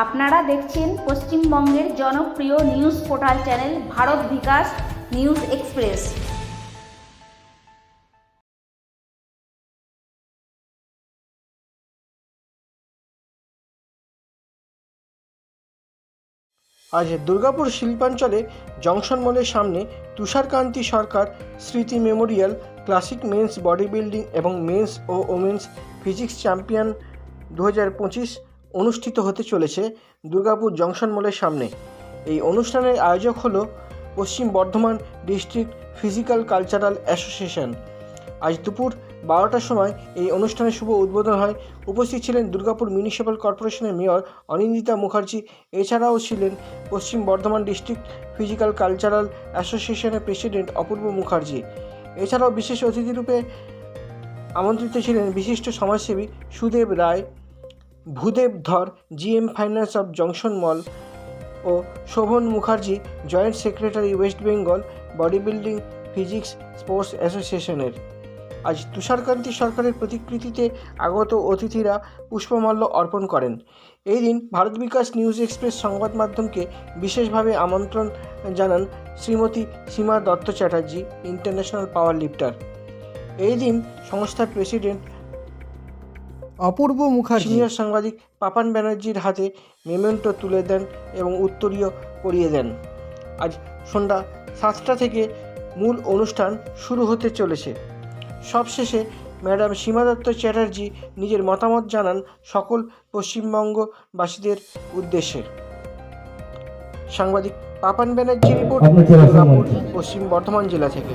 আপনারা দেখছেন পশ্চিমবঙ্গের জনপ্রিয় news portal channel Bharat Bikash news express. আজ দুর্গাপুর শিল্পাঞ্চলে জংশন মলের সামনে তুষারকান্তি সরকার, স্মৃতি memorial, classic men's body building এবং মেন্স ও ওমেন্স ফিজিক্স চ্যাম্পিয়ন দু হাজার পঁচিশ অনুষ্ঠিত হতে চলেছে দুর্গাপুর জংশন মলের সামনে। এই অনুষ্ঠানের আয়োজক হলো Paschim Bardhaman district physical cultural association. আজ দুপুর বারোটার সময় এই অনুষ্ঠানের শুভ উদ্বোধন হয়। উপস্থিত ছিলেন দুর্গাপুর মিউনিসিপ্যাল কর্পোরেশনের মেয়র অনিন্দিতা মুখার্জি। এছাড়াও ছিলেন Paschim Bardhaman district physical cultural অ্যাসোসিয়েশনের প্রেসিডেন্ট অপূর্ব মুখার্জি। এছাড়াও বিশেষ অতিথিরূপে আমন্ত্রিত ছিলেন বিশিষ্ট সমাজসেবী Sudeb Roy. Bhudeb Dhar, GM finance of junction mall O Shovan Mukherjee, joint secretary West Bengal body building physique sports অ্যাসোসিয়েশনের। আজ তুষারকান্তি সরকারের প্রতিকৃতিতে আগত অতিথিরা পুষ্পমাল্য অর্পণ করেন। এই দিন ভারত বিকাশ নিউজ এক্সপ্রেস সংবাদ মাধ্যমকে বিশেষভাবে আমন্ত্রণ জানান Shrimati Seema Dutta Chatterjee, international power lifter এই দিন সংস্থার প্রেসিডেন্ট অপূর্ব মুখার্জি। সিনিয়র সাংবাদিক পাপান ব্যানার্জির হাতে মেমেন্টো তুলে দেন এবং উত্তরীয় করিয়ে দেন। আজ সন্ধ্যা সাতটা থেকে মূল অনুষ্ঠান শুরু হতে চলেছে। সবশেষে ম্যাডাম সীমা দত্ত চ্যাটার্জি নিজের মতামত জানান সকল পশ্চিমবঙ্গবাসীদের উদ্দেশ্যে। সাংবাদিক পাপান ব্যানার্জি রিপোর্ট দুর্গাপুর পশ্চিম বর্ধমান জেলা থেকে।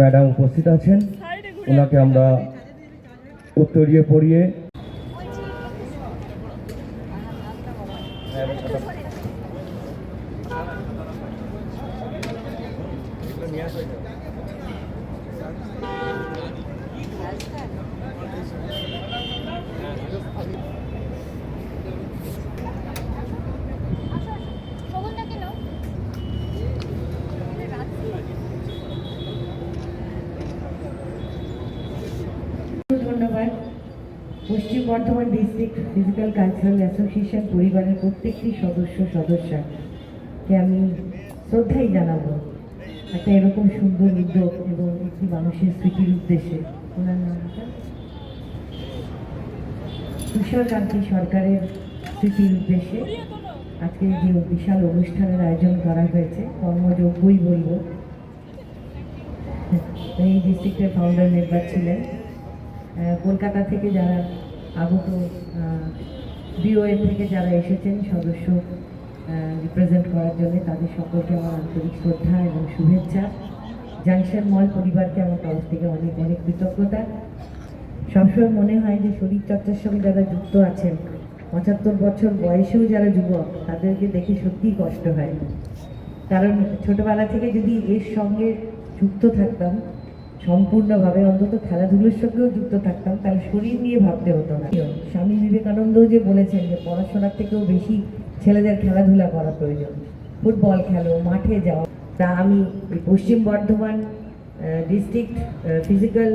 ম্যাডাম উপস্থিত আছেন। ওনাকে আমরা উত্তরীয় পড়িয়ে Paschim Bardhaman district physical cultural association পরিবারের প্রত্যেকটি সদস্য সদস্যকে আমি শ্রদ্ধাই জানাব। একটা এরকম সুন্দর উদ্যোগ এবং একটি মানুষের স্মৃতির উদ্দেশ্যে। ওনার নামটা তুষারকান্তি সরকারের স্মৃতির উদ্দেশ্যে আজকে যে বিশাল অনুষ্ঠানের আয়োজন করা হয়েছে কর্মযোগ্যই বলব। এই ডিস্ট্রিক্টের ফাউন্ডার মেম্বার ছিলেন। কলকাতা থেকে যারা আগত বিওএ থেকে যারা এসেছেন, সদস্য রিপ্রেজেন্ট করার জন্য তাদের সকলকে আমার আন্তরিক শ্রদ্ধা এবং শুভেচ্ছা। জাংশন মল পরিবারকে আমার তরফ থেকে অনেক অনেক কৃতজ্ঞতা। সবসময় মনে হয় যে শরীরচর্চার সঙ্গে যারা যুক্ত আছেন, পঁচাত্তর বছর বয়সেও যারা যুবক, তাদেরকে দেখে সত্যিই কষ্ট হয়। কারণ ছোটবেলা থেকে যদি এর সঙ্গে যুক্ত থাকতাম সম্পূর্ণভাবে অন্তত খেলাধুলোর সঙ্গেও যুক্ত থাকতাম তাহলে শরীর নিয়ে ভাবতে হতো না। স্বামী বিবেকানন্দও যে বলেছেন যে পড়াশোনার থেকেও বেশি ছেলেদের খেলাধুলা করা প্রয়োজন। ফুটবল খেলো, মাঠে যাও। তা আমি পশ্চিম বর্ধমান ডিস্ট্রিক্ট ফিজিক্যাল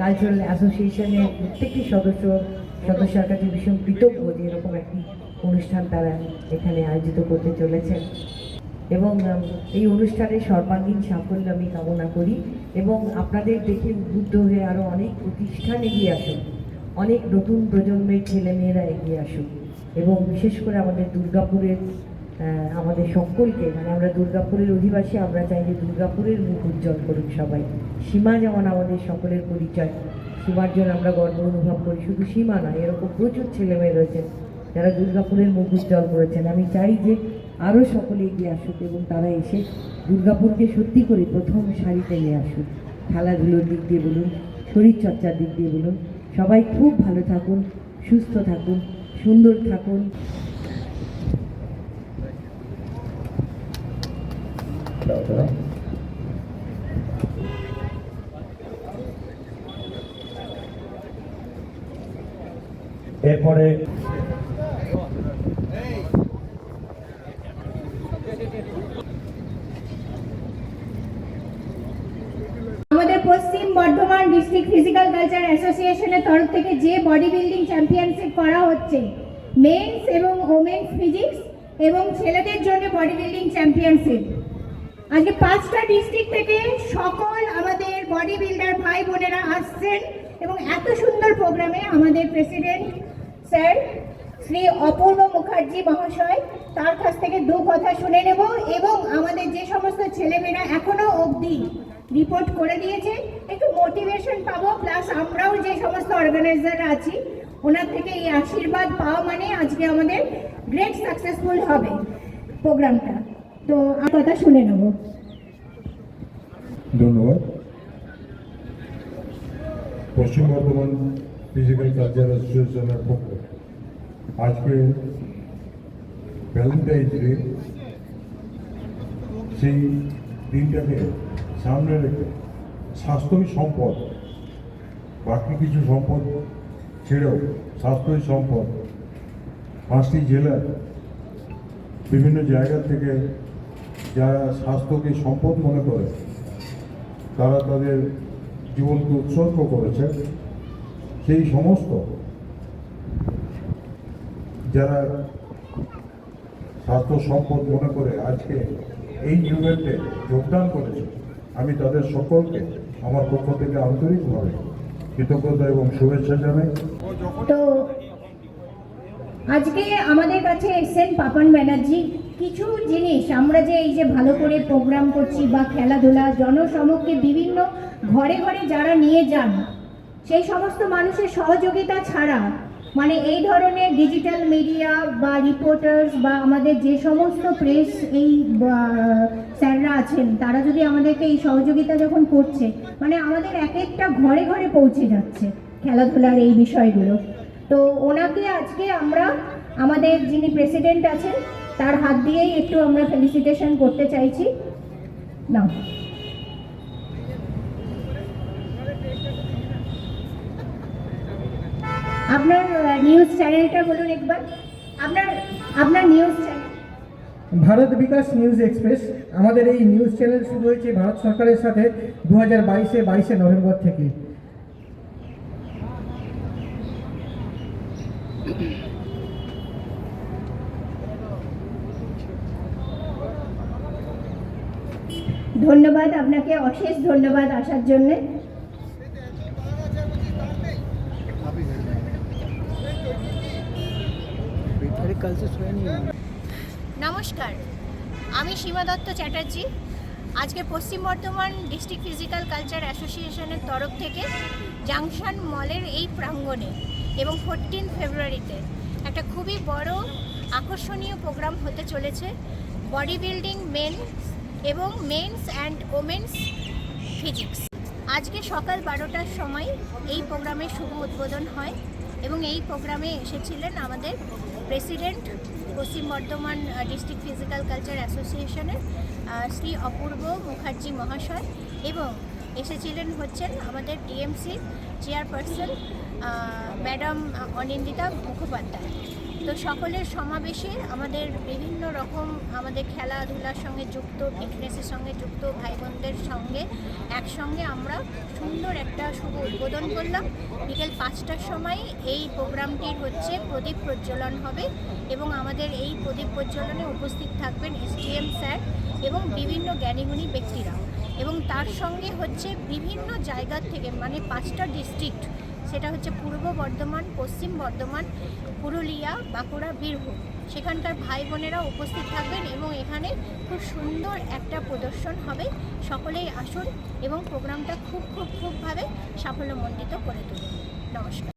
কালচারাল অ্যাসোসিয়েশনের প্রত্যেকটি সদস্য, সদস্যের কাছে ভীষণ কৃতজ্ঞ যে এরকম একটি অনুষ্ঠান তারা এখানে আয়োজিত করতে চলেছেন। এবং এই অনুষ্ঠানের সর্বাঙ্গীন সাফল্য আমি কামনা করি এবং আপনাদের দেখে উদ্বুদ্ধ হয়ে আরও অনেক প্রতিষ্ঠান এগিয়ে আসুক, অনেক নতুন প্রজন্মের ছেলেমেয়েরা এগিয়ে আসুক এবং বিশেষ করে আমাদের দুর্গাপুরের আমাদের সকলকে মানে আমরা দুর্গাপুরের অধিবাসী, আমরা চাই যে দুর্গাপুরের মুখ উজ্জ্বল করুক সবাই। সীমা যেমন আমাদের সকলের পরিচয়, সীমার জন্য আমরা গর্ব অনুভব করি, শুধু সীমা নয়, এরকম প্রচুর ছেলেমেয়ে রয়েছেন যারা দুর্গাপুরের মুখ উজ্জ্বল করেছেন। আমি চাই যে আরও সকলে এগিয়ে আসুক এবং তারা এসে দুর্গাপুরকে সত্যি করে প্রথম সারিতে নিয়ে আসুক খেলাধুলোর দিক দিয়ে বলুন, শরীরচর্চার দিক দিয়ে বলুন, সবাই খুব ভালো থাকুন, সুস্থ থাকুন, সুন্দর থাকুন। এরপরে আমাদের পশ্চিম বর্ধমান ডিস্ট্রিক্ট ফিজিক্যাল কালচার অ্যাসোসিয়েশনের তরফ থেকে যে বডি বিল্ডিং চ্যাম্পিয়নশিপ করা হচ্ছে, মেন্স এবং ওমেন্স ফিজিক্স এবং ছেলেদের জন্য বডি বিল্ডিং চ্যাম্পিয়নশিপ। আজকে পাঁচটা ডিস্ট্রিক্ট থেকে সকল আমাদের বডি বিল্ডার ভাই বোনেরা আসছেন এবং এত সুন্দর প্রোগ্রামে আমাদের প্রেসিডেন্ট স্যার শ্রী অপূর্ব মুখার্জি মহাশয় তার কাছ থেকে দু কথা শুনে নেব এবং আমাদের যে সমস্ত ছেলেমেয়েরা এখনও অবধি রিপোর্ট করে দিয়েছে। একটু মোটিভেশন পাবো প্লাস আমরাও যে সমস্ত অর্গানাইজার আছি, ওনার থেকে এই আশীর্বাদ পাওয়া মানে আজকে আমাদের গ্রেট সাকসেসফুল হবে প্রোগ্রামটা তো কথা শুনে নেব। ধন্যবাদ। পশ্চিম বর্ধমান ফিজিক্যাল কালচার অ্যাসোসিয়েশনের পক্ষে আজকে ভ্যালেন্টাইন্স ডে সেই দিনটাকে সামনে রেখে স্বাস্থ্যই সম্পদ, বাকি কিছু সম্পদ ছেড়েও স্বাস্থ্যই সম্পদ। পাঁচটি জেলার বিভিন্ন জায়গা থেকে যারা স্বাস্থ্যকে সম্পদ মনে করে, তারা তাদের জীবনকে উৎসর্গ করেছে। সেই সমস্ত যারা স্বাস্থ্য সম্পদ মনে করে, আজকে এই ইভেন্টে যোগদান করেছে আমি তাদের সকলকে আমার পক্ষ থেকে আন্তরিকভাবে কৃতজ্ঞতা এবং শুভেচ্ছা জানাই। তো আজকে আমাদের কাছে এসেছেন পাপন ব্যানার্জি। কিছু জিনিস আমরা যে এই যে ভালো করে প্রোগ্রাম করছি বা খেলাধুলা, জনসমক্ষে বিভিন্ন ঘরে ঘরে যারা নিয়ে যান, সেই সমস্ত মানুষের সহযোগিতা ছাড়া মানে এই ধরনের ডিজিটাল মিডিয়া বা রিপোর্টার্স বা আমাদের যে সমস্ত প্রেস এই স্যাররা আছেন, তারা যদি আমাদেরকে এই সহযোগিতা যখন করছে মানে আমাদের এক একটা ঘরে ঘরে পৌঁছে যাচ্ছে খেলাধুলার এই বিষয়গুলো। তো ওনাকে আজকে আমরা, আমাদের যিনি প্রেসিডেন্ট আছেন, তার হাত দিয়েই একটু আমরা ফেলিসিটেশন করতে চাইছি। না আপনার নিউজ চ্যানেলটা বলুন একবার। আপনার আপনার news channel Bharat Bikash news express আমাদের এই নিউজ চ্যানেল শুরু হয়েছে ভারত সরকারের সাথে দু হাজার বাইশে বাইশে নভেম্বর থেকে। ধন্যবাদ আপনাকে অশেষ ধন্যবাদ আসার জন্যে। নমস্কার, আমি সীমা দত্ত চ্যাটার্জি। আজকে পশ্চিম বর্ধমান ডিস্ট্রিক্ট ফিজিক্যাল কালচার অ্যাসোসিয়েশনের তরফ থেকে জাংশন মলের এই প্রাঙ্গণে এবং ফোরটিন ফেব্রুয়ারিতে একটা খুবই বড় আকর্ষণীয় প্রোগ্রাম হতে চলেছে। বডি বিল্ডিং মেন এবং মেন্স অ্যান্ড ওমেন্স ফিজিক্স। আজকে সকাল বারোটার সময় এই প্রোগ্রামের শুভ উদ্বোধন হয় এবং এই প্রোগ্রামে এসেছিলেন আমাদের প্রেসিডেন্ট পশ্চিম বর্ধমান ডিস্ট্রিক্ট ফিজিক্যাল কালচার অ্যাসোসিয়েশনের শ্রী অপূর্ব মুখার্জি মহাশয় এবং এসেছিলেন হচ্ছেন আমাদের DMC chairperson madam Anindita Mukhopadhyay. তো সকলের সমাবেশে আমাদের বিভিন্ন রকম আমাদের খেলাধুলার সঙ্গে যুক্ত ফিটনেসের সঙ্গে যুক্ত ভাই বোনদের সঙ্গে একসঙ্গে আমরা সুন্দর একটা শুভ উদ্বোধন করলাম। বিকেল পাঁচটার সময় এই প্রোগ্রামটির হচ্ছে প্রদীপ প্রজ্বলন হবে এবং আমাদের এই প্রদীপ প্রজ্বলনে উপস্থিত থাকবেন এসডিএম স্যার এবং বিভিন্ন জ্ঞানীগুণী ব্যক্তিরা এবং তার সঙ্গে হচ্ছে বিভিন্ন জায়গার থেকে মানে পাঁচটা ডিস্ট্রিক্ট সেটা হচ্ছে পূর্ব বর্ধমান, পশ্চিম বর্ধমান, পুরুলিয়া, বাঁকুড়া, বীরভূম। সেখানকার ভাই বোনেরা উপস্থিত থাকবেন এবং এখানে খুব সুন্দর একটা প্রদর্শন হবে। সকলেই আসুন এবং প্রোগ্রামটা খুব খুব, খুবভাবে সাফল্যমণ্ডিত করে তুলুন। নমস্কার।